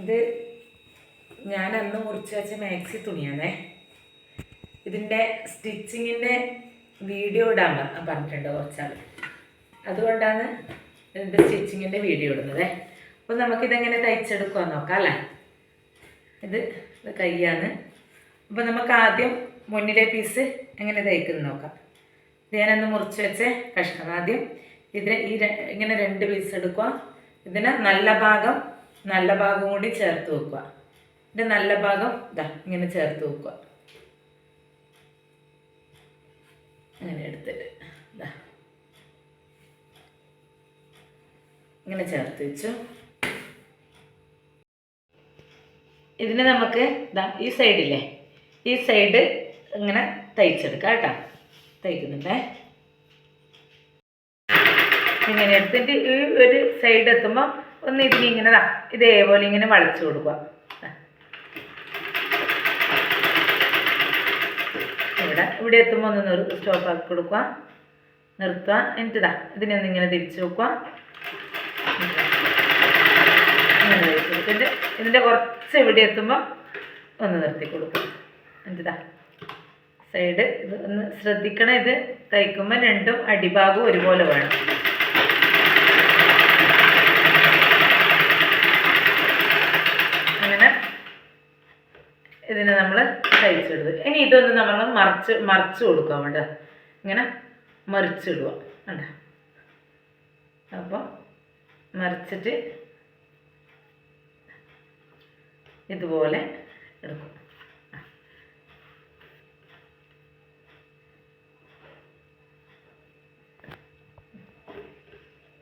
ഇത് ഞാൻ അന്ന് മുറിച്ച് വെച്ച മാക്സി തുണിയാണേ. ഇതിന്റെ സ്റ്റിച്ചിങ്ങിന്റെ വീഡിയോ ഇടാൻ പറഞ്ഞിട്ടുണ്ട് കുറച്ചാൾ. അതുകൊണ്ടാണ് ഇതിന്റെ സ്റ്റിച്ചിങ്ങിന്റെ വീഡിയോ ഇടുന്നത്. അപ്പോൾ നമുക്കിതെങ്ങനെ തയ്ച്ചെടുക്കുക നോക്കാം അല്ലേ? ഇത് കൈയാണ്. അപ്പോൾ നമുക്ക് ആദ്യം മുന്നിലെ പീസ് എങ്ങനെ തയ്ക്കുന്നത് നോക്കാം. ഞാനൊന്ന് മുറിച്ച് വെച്ച കഷ്ണം ആദ്യം. ഇതിന് ഈ ഇങ്ങനെ രണ്ട് പീസ് എടുക്കുക ഇതിന് നല്ല ഭാഗം നല്ല ഭാഗം കൂടി ചേർത്ത് വെക്കുക. ഇത് നല്ല ഭാഗം ഇതാ ഇങ്ങനെ ചേർത്ത് വെക്കുക. അങ്ങനെ എടുത്തിട്ട് ഇതാ ഇങ്ങനെ ചേർത്ത് വെച്ചു. ഇതിന് നമുക്ക് ഇതാ ഈ സൈഡില്ലേ ഈ സൈഡ് ഇങ്ങനെ തയ്ച്ചെടുക്കാം കേട്ടോ. തയ്ക്കുന്നുണ്ടേ. ഇങ്ങനെ എടുത്തിട്ട് ഈ ഒരു സൈഡ് എത്തുമ്പോൾ ഒന്ന് ഇതിന് ഇങ്ങനെ ഇതേപോലെ ഇങ്ങനെ വളച്ചു കൊടുക്കുക. ഇവിടെ ഇവിടെ എത്തുമ്പോൾ ഒന്ന് നിർ സ്റ്റോപ്പ് ആക്കി കൊടുക്കുക. നിർത്തുക. എന്നിട്ട് ഇതാ ഇതിനെ ഒന്ന് ഇങ്ങനെ തിരിച്ചു വെക്കുക. ഇങ്ങനെ ഇതിന്റെ കുറച്ച് ഇവിടെ എത്തുമ്പോൾ ഒന്ന് നിർത്തി കൊടുക്കുക. എന്നിട്ടാ സൈഡ് ഇത് ഒന്ന് ശ്രദ്ധിക്കണം. ഇത് തയ്ക്കുമ്പോൾ രണ്ടും അടിഭാഗവും ഒരുപോലെ വേണം അങ്ങനെ ഇതിനെ നമ്മൾ തയ്ച്ചെടുത്ത് ഇനി ഇതൊന്ന് നമ്മൾ മറിച്ച് മറിച്ച് കൊടുക്കുക വേണ്ട ഇങ്ങനെ മറിച്ചിടുക വേണ്ട അപ്പോൾ മറിച്ചിട്ട് ഇതുപോലെ എടുക്കും.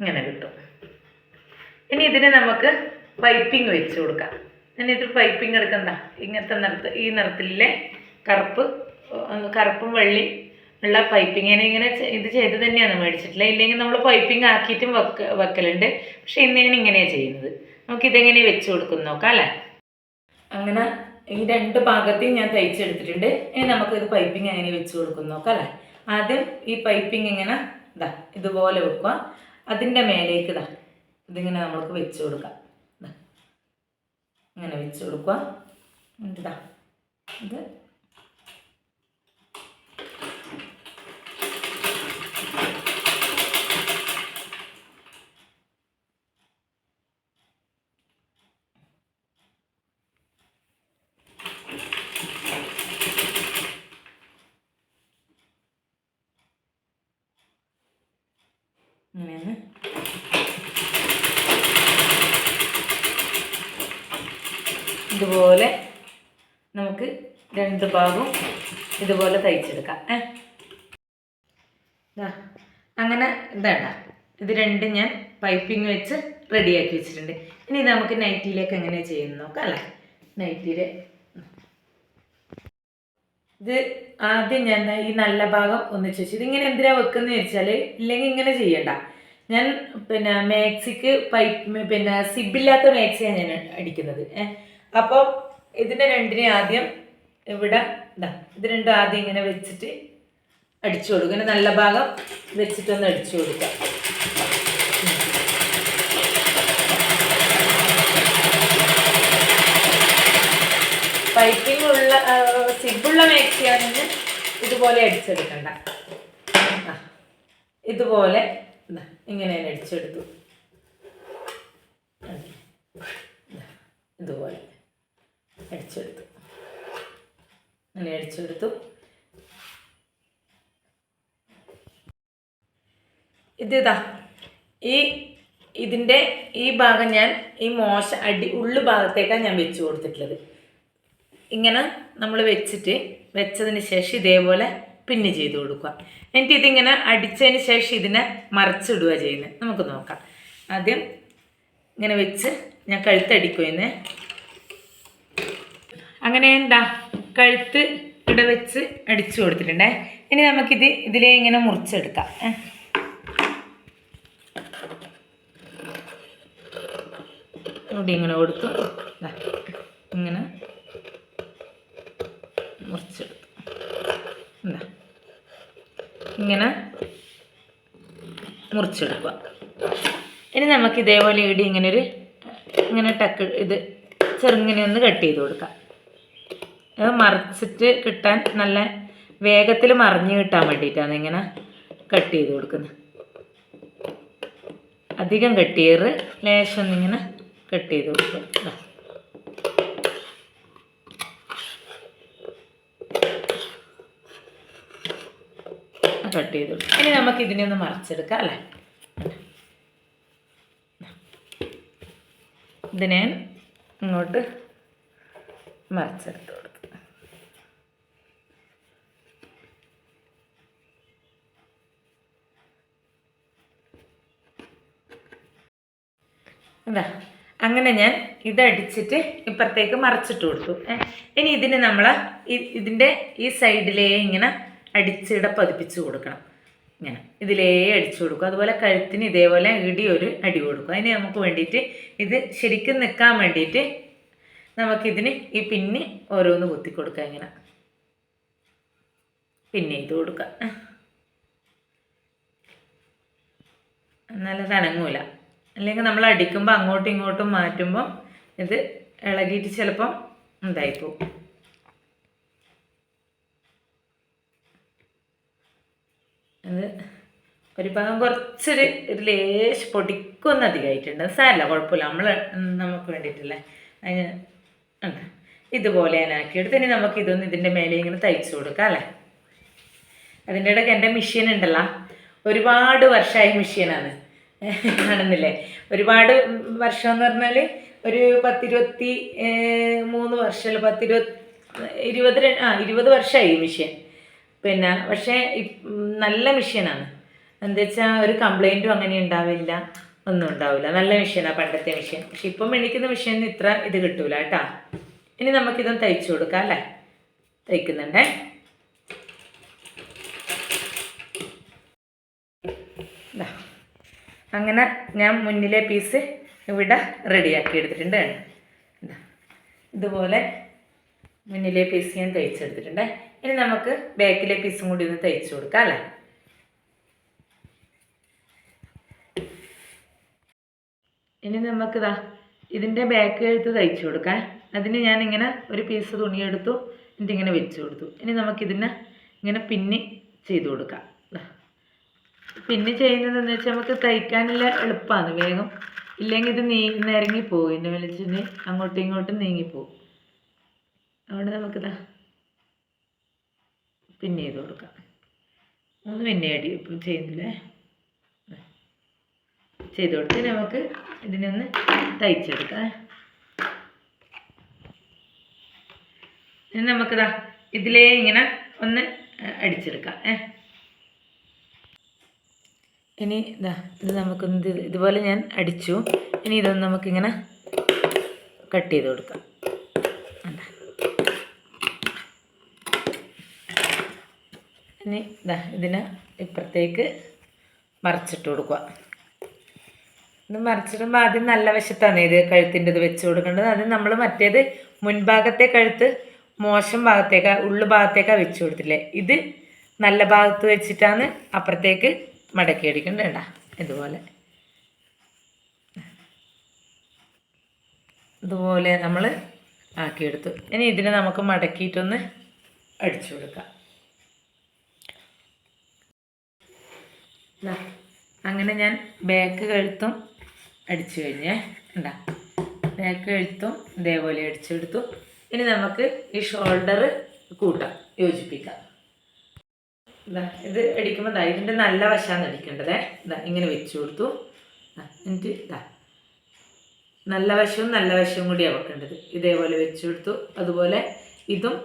ഇങ്ങനെ കിട്ടും. ഇനി ഇതിന് നമുക്ക് പൈപ്പിംഗ് വെച്ച് കൊടുക്കാം. ഇത് പൈപ്പിംഗ് എടുക്കണ്ട. ഇങ്ങനത്തെ നിറത്ത് ഈ നിറത്തിലെ കറുപ്പ് കറുപ്പും വെള്ളി ഉള്ള പൈപ്പിങ്ങിനെ ഇങ്ങനെ ഇത് ചെയ്ത് തന്നെയാണ് മേടിച്ചിട്ടില്ല ഇല്ലെങ്കിൽ നമ്മൾ പൈപ്പിംഗ് ആക്കിയിട്ടും വെക്ക വെക്കലുണ്ട്. പക്ഷെ ഇന്ന് ഞാൻ ഇങ്ങനെയാണ് ചെയ്യുന്നത്. നമുക്ക് ഇതെങ്ങനെ വെച്ച് കൊടുക്കും നോക്കാം അല്ലേ? അങ്ങനെ ഈ രണ്ട് ഭാഗത്തെയും ഞാൻ തയ്ച്ചെടുത്തിട്ടുണ്ട്. ഇനി നമുക്ക് ഇത് പൈപ്പിംഗ് അങ്ങനെ വെച്ച് കൊടുക്കും നോക്കാം അല്ലേ? ആദ്യം ഈ പൈപ്പിംഗ് ഇങ്ങനെ ഇതാ ഇതുപോലെ വെക്കുക. അതിന്റെ മേലേക്ക് ഇതാ ഇതിങ്ങനെ നമ്മൾക്ക് വെച്ച് കൊടുക്കാം. ഇങ്ങനെ വെച്ച് കൊടുക്കുക എന്നിട്ട് ഇതാ ഇത് ഇങ്ങനെയാണ് ഇതുപോലെ നമുക്ക് രണ്ട് ഭാഗവും ഇതുപോലെ തയ്ച്ചെടുക്കാം ഏ? അങ്ങനെ ഇതാണ്ട ഇത് രണ്ടും ഞാൻ പൈപ്പിംഗ് വെച്ച് റെഡിയാക്കി വെച്ചിട്ടുണ്ട്. ഇനി നമുക്ക് നൈറ്റിയിലേക്ക് എങ്ങനെ ചെയ്യുന്നു നോക്കാം അല്ലേ? നൈറ്റിയിൽ ഇത് ആദ്യം ഞാൻ ഈ നല്ല ഭാഗം ഒന്നിച്ച് വെച്ചു ഇതിങ്ങനെ എന്തിനാ വെക്കുന്നത് വെച്ചാൽ ഇല്ലെങ്കിൽ ഇങ്ങനെ ചെയ്യണ്ട. ഞാൻ പിന്നെ മാക്സിക്ക് പൈപ്പ് പിന്നെ സിബില്ലാത്ത മാക്സിയാണ് ഞാൻ അടിക്കുന്നത് അപ്പോൾ ഇതിന്റെ രണ്ടിനെ ആദ്യം ഇവിടെ ഇതാ ഇത് രണ്ടും ആദ്യം ഇങ്ങനെ വെച്ചിട്ട് അടിച്ചു കൊടുക്കുക ഇങ്ങനെ നല്ല ഭാഗം വെച്ചിട്ടൊന്ന് അടിച്ചു കൊടുക്കാം. പൈപ്പിംഗ് ഉള്ള സിബുള്ള മേക്സിയാണെന്ന് ഇതുപോലെ അടിച്ചെടുക്കണ്ട. ഇതുപോലെ ഇതാ, ഇങ്ങനെ അടിച്ചെടുത്തു ഇതാ, ഇതുപോലെ അടിച്ചെടുത്തു അങ്ങനെ അടിച്ചെടുത്തു ഇതിതാ ഈ ഇതിന്റെ ഈ ഭാഗം ഞാൻ ഈ മോശ അടി ഉള്ളു ഭാഗത്തേക്കാണ് ഞാൻ വെച്ച് കൊടുത്തിട്ടുള്ളത്. ഇങ്ങനെ നമ്മൾ വെച്ചിട്ട് വെച്ചതിന് ശേഷം ഇതേപോലെ പിന്ന് ചെയ്ത് കൊടുക്കുക. എന്നിട്ട് ഇതിങ്ങനെ അടിച്ചതിന് ശേഷം ഇതിനെ മറിച്ചിടുക ചെയ്യുന്നത് നമുക്ക് നോക്കാം. ആദ്യം ഇങ്ങനെ വെച്ച് ഞാൻ കഴുത്തടിക്കുമെന്ന് അങ്ങനെ എന്താ കഴുത്ത് ഇവിടെ വെച്ച് അടിച്ചു കൊടുത്തിട്ടുണ്ടേ. ഇനി നമുക്കിത് ഇതിലേ ഇങ്ങനെ മുറിച്ചെടുക്കാം. ഇവിടെ ഇങ്ങനെ കൊടുക്കും ഇങ്ങനെ മുറിച്ചെടുത്തു. എന്താ ഇങ്ങനെ മുറിച്ചെടുക്കുക. ഇനി നമുക്ക് ഇതേപോലെ ഇടി ഇങ്ങനെ ഒരു ഇങ്ങനെ ടക്ക് ഇത് ചെറുങ്ങനെ ഒന്ന് കട്ട് ചെയ്ത് കൊടുക്കാം. അത് മറിച്ചിട്ട് കിട്ടാൻ നല്ല വേഗത്തിൽ മറിഞ്ഞ് കിട്ടാൻ വേണ്ടിയിട്ടാണ് ഇങ്ങനെ കട്ട് ചെയ്ത് കൊടുക്കുന്നത്. അധികം കട്ട് ചെയ്യറ് ലേശം ഒന്നിങ്ങനെ കട്ട് ചെയ്ത് കൊടുക്കും കട്ട് ചെയ്ത് കൊടുക്കും ഇനി നമുക്ക് ഇതിനെ ഒന്ന് മറച്ചെടുക്കാം അല്ലേ? ഇതിനെ ഇങ്ങോട്ട് മറച്ചെടുത്തു കൊടുക്കുക എന്താ അങ്ങനെ ഞാൻ ഇതടിച്ചിട്ട് ഇപ്പുറത്തേക്ക് മറച്ചിട്ട് കൊടുത്തു. ഇനി ഇതിന് നമ്മൾ ഇതിന്റെ ഈ സൈഡിലേ ഇങ്ങനെ അടിച്ചിട പതിപ്പിച്ച് കൊടുക്കണം. ഇങ്ങനെ ഇതിലേ അടിച്ചു കൊടുക്കും. അതുപോലെ കഴുത്തിന് ഇതേപോലെ ഇടി ഒരു അടി കൊടുക്കും. അതിന് നമുക്ക് വേണ്ടിയിട്ട് ഇത് ശരിക്കും നിൽക്കാൻ വേണ്ടിയിട്ട് നമുക്കിതിന് ഈ പിന്ന് ഓരോന്ന് കുത്തി കൊടുക്കാം ഇങ്ങനെ. പിന്നെ ഇത് കൊടുക്കുക എന്നാലും ഇത് അനങ്ങൂല. അല്ലെങ്കിൽ നമ്മൾ അടിക്കുമ്പോൾ അങ്ങോട്ടും ഇങ്ങോട്ടും മാറ്റുമ്പം ഇത് ഇളകിയിട്ട് ചിലപ്പം ഇതായിപ്പോവും. അത് ഒരു ഭാഗം കുറച്ചൊരു ഒരു ലേശ് പൊടിക്കൊന്നും അധികമായിട്ടുണ്ട്. സാരല്ല കുഴപ്പമില്ല. നമ്മൾ നമുക്ക് വേണ്ടിയിട്ടല്ലേ. അതിന് ഇതുപോലെ ഞാൻ ആക്കിയെടുത്ത്. ഇനി നമുക്ക് ഇതൊന്ന് ഇതിന്റെ മേലെ ഇങ്ങനെ തയ്ച്ചു കൊടുക്കാം അല്ലേ? അതിന്റെ ഇടയ്ക്ക് എന്റെ മെഷീൻ ഉണ്ടല്ലോ. ഒരുപാട് വർഷമായ മെഷീനാണ് കാണുന്നില്ലേ? ഒരുപാട് വർഷം എന്ന് പറഞ്ഞാൽ ഒരു പത്തിരുപത്തി മൂന്ന് വർഷം പത്തിരുപത്തി ഇരുപത് ആ ഇരുപത് വർഷമായി മിഷ്യൻ പിന്നെ പക്ഷേ നല്ല മിഷ്യനാണ് എന്താ വെച്ചാൽ ഒരു കംപ്ലൈന്റും അങ്ങനെ ഉണ്ടാവില്ല. ഒന്നും ഉണ്ടാവില്ല. നല്ല മിഷ്യനാണ് പണ്ടത്തെ മിഷ്യൻ പക്ഷെ ഇപ്പം മേടിക്കുന്ന മെഷീനിന് ഇത്ര ഇത് കിട്ടൂല കേട്ടോ. ഇനി നമുക്കിതൊന്ന് തയ്ച്ചു കൊടുക്കാം അല്ലേ? തയ്ക്കുന്നുണ്ടേ ദാ. അങ്ങനെ ഞാൻ മുന്നിലെ പീസ് ഇവിടെ റെഡിയാക്കി എടുത്തിട്ടുണ്ട്? ഇതുപോലെ മുന്നിലെ പീസ് ഞാൻ തയ്ച്ചെടുത്തിട്ടുണ്ട് ഇനി നമുക്ക് ബാക്കിലെ പീസും കൂടി ഒന്ന് തയ്ച്ചു കൊടുക്കാം അല്ലേ? ഇനി നമുക്കിതാ ഇതിന്റെ ബാക്ക് എഴുത്ത് തയ്ച്ചു കൊടുക്കാം. അതിന് ഇങ്ങനെ ഒരു പീസ് തുണിയെടുത്തു എന്നിട്ട് ഇങ്ങനെ വെച്ചു കൊടുത്തു. ഇനി നമുക്കിതിനെ ഇങ്ങനെ പിന്നി ചെയ്തു കൊടുക്കാം. ദാ. ചെയ്യുന്നത് എന്ന് വെച്ചാൽ നമുക്ക് തയ്ക്കാനുള്ള എളുപ്പമാണ് വേഗം ഇല്ലെങ്കിൽ ഇത് നീ നിരങ്ങി പോകും. എന്റെ വെളിച്ചെണ്ണ അങ്ങോട്ടും ഇങ്ങോട്ടും നീങ്ങിപ്പോകും അതുകൊണ്ട് നമുക്കിതാ പിന്നെ ചെയ്ത് കൊടുക്കാം. മൂന്ന് പിന്നെ അടി ഇപ്പം ചെയ്യുന്നില്ലേ? ചെയ്ത് കൊടുത്ത് നമുക്ക് ഇതിനൊന്ന് തയ്ച്ചെടുക്കാം. ഇനി നമുക്കിതാ ഇതിലേ ഇങ്ങനെ ഒന്ന് അടിച്ചെടുക്കാം. ഏ? ഇനി ഇതാ ഇത് നമുക്കൊന്ന് ഇത് ഇതുപോലെ ഞാൻ അടിച്ചു. ഇനി ഇതൊന്ന് നമുക്കിങ്ങനെ കട്ട് ചെയ്ത് കൊടുക്കാം? ഇനി ഇതാ ഇതിനെ ഇപ്പുറത്തേക്ക് മറിച്ചിട്ട് കൊടുക്കുക. ഇത് മറിച്ചിടുമ്പോൾ ആദ്യം നല്ല വശത്താണ് ഇത് കഴുത്തിന്റെ ഇത് വെച്ച് കൊടുക്കേണ്ടത്. അത് നമ്മൾ മറ്റേത് മുൻഭാഗത്തെ കഴുത്ത് മോശം ഭാഗത്തേക്കാ ഉള്ളു ഭാഗത്തേക്കാണ് വെച്ച് കൊടുത്തില്ലേ? ഇത് നല്ല ഭാഗത്ത് വെച്ചിട്ടാണ് അപ്പുറത്തേക്ക് മടക്കി അടിക്കേണ്ടത് കേട്ടാ ഇതുപോലെ. ഇതുപോലെ നമ്മൾ ആക്കിയെടുത്തു. ഇനി ഇതിനെ നമുക്ക് മടക്കിയിട്ടൊന്ന് അടിച്ചു കൊടുക്കാം. അങ്ങനെ ഞാൻ ബാക്ക് കഴുത്തും അടിച്ചു കഴിഞ്ഞേ. ഉണ്ടാ ബാക്ക് കഴുത്തും ഇതേപോലെ അടിച്ചെടുത്തു. ഇനി നമുക്ക് ഈ ഷോൾഡർ കൂട്ടാം യോജിപ്പിക്കാം. ഇതാ അടിക്കുമ്പോൾ ദാ ഇതിന്റെ നല്ല വശമാണ് അടിക്കേണ്ടത് ഇതാ ഇങ്ങനെ വെച്ച് കൊടുത്തു. ദാ, എന്നിട്ട് ഇതാ നല്ല വശവും നല്ല വശവും കൂടിയാണ് വെക്കേണ്ടത്. ഇതേപോലെ വെച്ച് കൊടുത്തു. അതുപോലെ ഇതും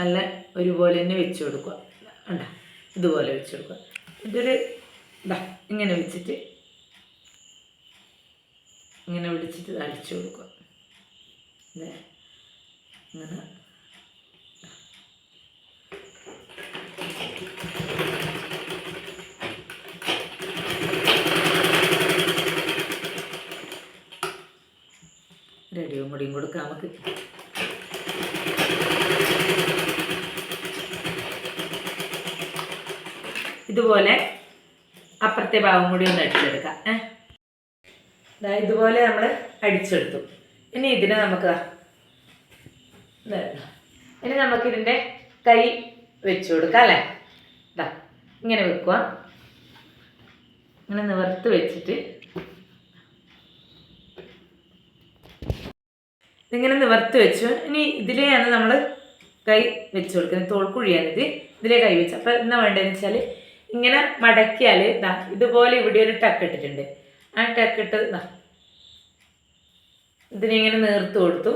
നല്ല ഒരുപോലെ തന്നെ വെച്ച് കൊടുക്കുക. ഉണ്ട ഇതുപോലെ വെച്ച് കൊടുക്കുക. ഇതൊരു ഇതാ ഇങ്ങനെ വെച്ചിട്ട് ഇങ്ങനെ വിളിച്ചിട്ട് അടിച്ചു കൊടുക്കുക. ഇങ്ങനെ. റെഡിയും കൂടി കൊടുക്കാം. നമുക്ക് ഇതുപോലെ അപ്പുറത്തെ ഭാഗം കൂടി ഒന്ന് അടിച്ചെടുക്കാം. ഏ? ഇതുപോലെ നമ്മൾ അടിച്ചെടുത്തു. ഇനി ഇതിനെ നമുക്ക് ഇതാ. ഇനി നമുക്കിതിന്റെ കൈ വെച്ചു കൊടുക്കാം അല്ലേ? ഇതാ ഇങ്ങനെ വെക്കുക ഇങ്ങനെ നിവർത്ത് വെച്ചിട്ട് ഇതിങ്ങനെ നിവർത്ത് വെച്ചു. ഇനി ഇതിലെയാണ് നമ്മൾ കൈ വെച്ച് കൊടുക്കുന്നത്. തോൾക്കുഴിയാണിത് ഇതിലേ കൈ വെച്ചു. അപ്പോൾ എന്നാ വേണ്ടതെന്ന് വെച്ചാൽ ഇങ്ങനെ മടക്കിയാൽ ഇതാ ഇതുപോലെ ഇവിടെ ഒരു ടക്ക് ഇട്ടിട്ടുണ്ട്. ആ ടക്ക് ഇട്ട് ഇതാ ഇതിനെ ഇങ്ങനെ നേർത്ത് കൊടുത്തു.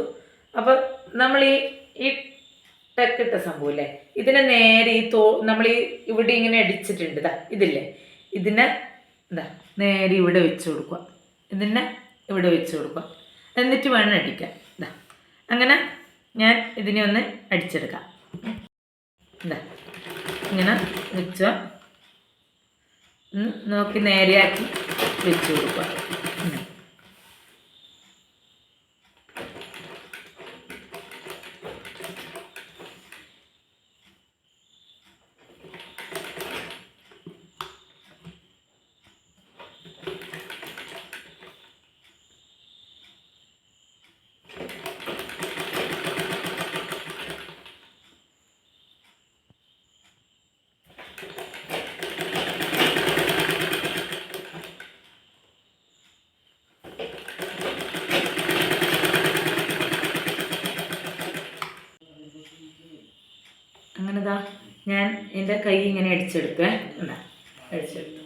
അപ്പോൾ നമ്മൾ ഈ ഈ ടക്കിട്ട സംഭവമില്ലേ ഇതിനെ നേരെ ഈ തോ നമ്മൾ ഈ ഇവിടെ ഇങ്ങനെ അടിച്ചിട്ടുണ്ട് ഇതാ ഇതില്ലേ. ഇതിനെ ഇതാ നേരെ ഇവിടെ വെച്ച് കൊടുക്കുക. ഇതിനെ ഇവിടെ വെച്ച് കൊടുക്കുക. എന്നിട്ട് വേണം അടിക്കാൻ. ഇതാ അങ്ങനെ ഞാൻ ഇതിനെ ഒന്ന് അടിച്ചെടുക്കാം. ഇങ്ങനെ വെച്ചോ. നോക്കി നേരെയാക്കി വെച്ച് കൊടുക്കുക ഇങ്ങനെ. അങ്ങനെ ദാ എന്റെ കൈ ഇങ്ങനെ അടിച്ചെടുക്കുക എന്താ അടിച്ചെടുത്തു.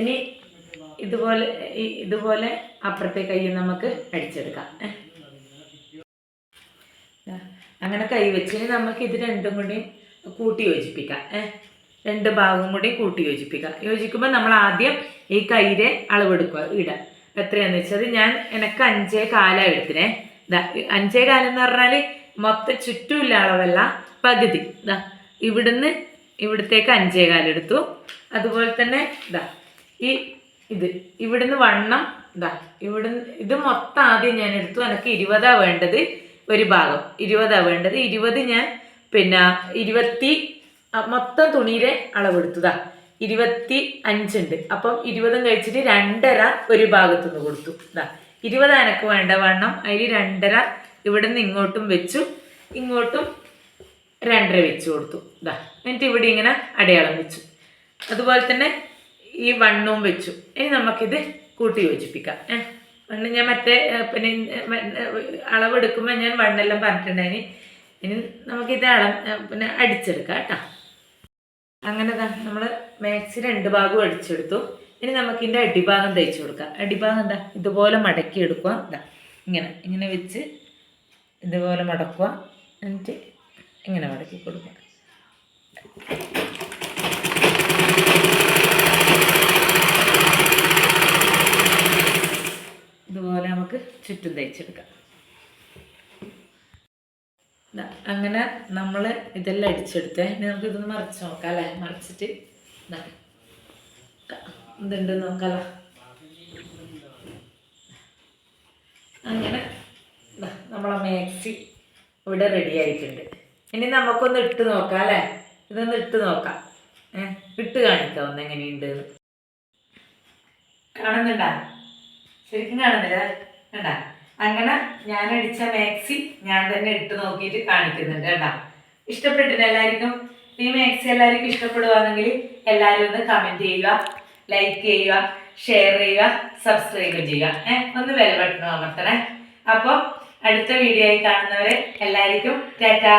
ഇനി ഇതുപോലെ ഇതുപോലെ അപ്പുറത്തെ കൈ നമുക്ക് അടിച്ചെടുക്കാം. അങ്ങനെ കൈ വെച്ച് നമുക്ക് ഇത് രണ്ടും കൂടി കൂട്ടി യോജിപ്പിക്കാം. രണ്ട് ഭാഗവും കൂടി കൂട്ടി യോജിപ്പിക്കാം. യോജിക്കുമ്പോൾ നമ്മൾ ആദ്യം ഈ കൈരെ അളവെടുക്കുക ഇടാം. എത്രയാണെന്ന് വെച്ചത് ഞാൻ എനിക്ക് അഞ്ചേ കാലാണ് എടുത്തിനെ. ഇതാ അഞ്ചേ കാലം എന്ന് പറഞ്ഞാൽ മൊത്തം ചുറ്റുമില്ല അളവല്ല പകുതി. ഇതാ ഇവിടുന്ന് ഇവിടത്തേക്ക് അഞ്ചേ കാലെടുത്തു അതുപോലെ തന്നെ ഇതാ ഈ ഇത് ഇവിടുന്ന് വണ്ണം ഇതാ ഇവിടുന്ന് ഇത് മൊത്തം ആദ്യം ഞാൻ എടുത്തു. എനിക്ക് ഇരുപതാ വേണ്ടത് ഒരു ഭാഗം. ഇരുപതാ വേണ്ടത്. ഇരുപത് ഞാൻ പിന്നെ ഇരുപത്തി മൊത്തം തുണിയിലെ അളവെടുത്തതാ ഇരുപത്തി അഞ്ചുണ്ട്. അപ്പം ഇരുപതും കഴിച്ചിട്ട് രണ്ടര ഒരു ഭാഗത്തു നിന്ന് കൊടുത്തു. ഇതാ ഇരുപത് എനക്ക് വേണ്ട വണ്ണം. അതിൽ രണ്ടര ഇവിടെ നിന്ന് ഇങ്ങോട്ടും വെച്ചു. ഇങ്ങോട്ടും രണ്ടര വെച്ച് കൊടുത്തു. ഇതാ എന്നിട്ട് ഇവിടെ ഇങ്ങനെ അടയാളം വെച്ചു. അതുപോലെ തന്നെ ഈ വണ്ണവും വെച്ചു. ഇനി നമുക്കിത് കൂട്ടി യോജിപ്പിക്കാം. ഏഹ് വണ്ണ് ഞാൻ മറ്റേ പിന്നെ അളവെടുക്കുമ്പോൾ ഞാൻ വണ്ണെല്ലാം പറഞ്ഞിട്ടുണ്ടായിന്. ഇനി നമുക്കിത് അള പിന്നെ അടിച്ചെടുക്കാം കേട്ടോ. അങ്ങനെ നമ്മൾ മാക്സി രണ്ട് ഭാഗവും അടിച്ചെടുത്തു. ഇനി നമുക്ക് ഇതിന്റെ അടിഭാഗം തയ്ച്ചു കൊടുക്കാം. അടിഭാഗം എന്താ ഇതുപോലെ മടക്കി എടുക്കുക ഇതാ ഇങ്ങനെ ഇങ്ങനെ വെച്ച് ഇതുപോലെ മടക്കുക. എന്നിട്ട് ഇങ്ങനെ മടക്കി കൊടുക്കുക ഇതുപോലെ നമുക്ക് ചുറ്റും തയ്ച്ചെടുക്കാം അങ്ങനെ നമ്മൾ ഇതെല്ലാം അടിച്ചെടുത്തേ. ഇനി നമുക്ക് ഇതൊന്ന് മറിച്ച് നോക്കാം അല്ലേ? മറിച്ചിട്ട് എന്തുണ്ട് നോക്കാലോ. അങ്ങനെ നമ്മളെ മാക്സി ഇവിടെ റെഡി ആയിട്ടുണ്ട്. ഇനി നമുക്കൊന്ന് ഇട്ട് നോക്കാം അല്ലേ? ഇതൊന്ന് ഇട്ട് നോക്കാം. ഏഹ് ഇട്ട് കാണിക്കാം ഒന്ന് എങ്ങനെയുണ്ട്. കാണുന്നുണ്ടാ? ശരിക്കും കാണുന്നില്ല അങ്ങനെ ഞാൻ അടിച്ച മാക്സി ഞാൻ തന്നെ ഇട്ട് നോക്കിയിട്ട് കാണിക്കുന്നുണ്ട് കേട്ടാ ഇഷ്ടപ്പെട്ടില്ല എല്ലാവർക്കും? ഈ മാക്സി എല്ലാവർക്കും ഇഷ്ടപ്പെടുവാണെങ്കിൽ എല്ലാവരും ഒന്ന് കമന്റ് ചെയ്യുക ലൈക്ക് ചെയ്യുക ഷെയർ ചെയ്യുക സബ്സ്ക്രൈബ് ചെയ്യുക. ഏഹ് ഒന്ന് വെൽ ബട്ടൺ അമർത്തണേ. അപ്പോൾ അടുത്ത വീഡിയോയിൽ കാണുന്നവരെ എല്ലാവർക്കും ടാറ്റാ.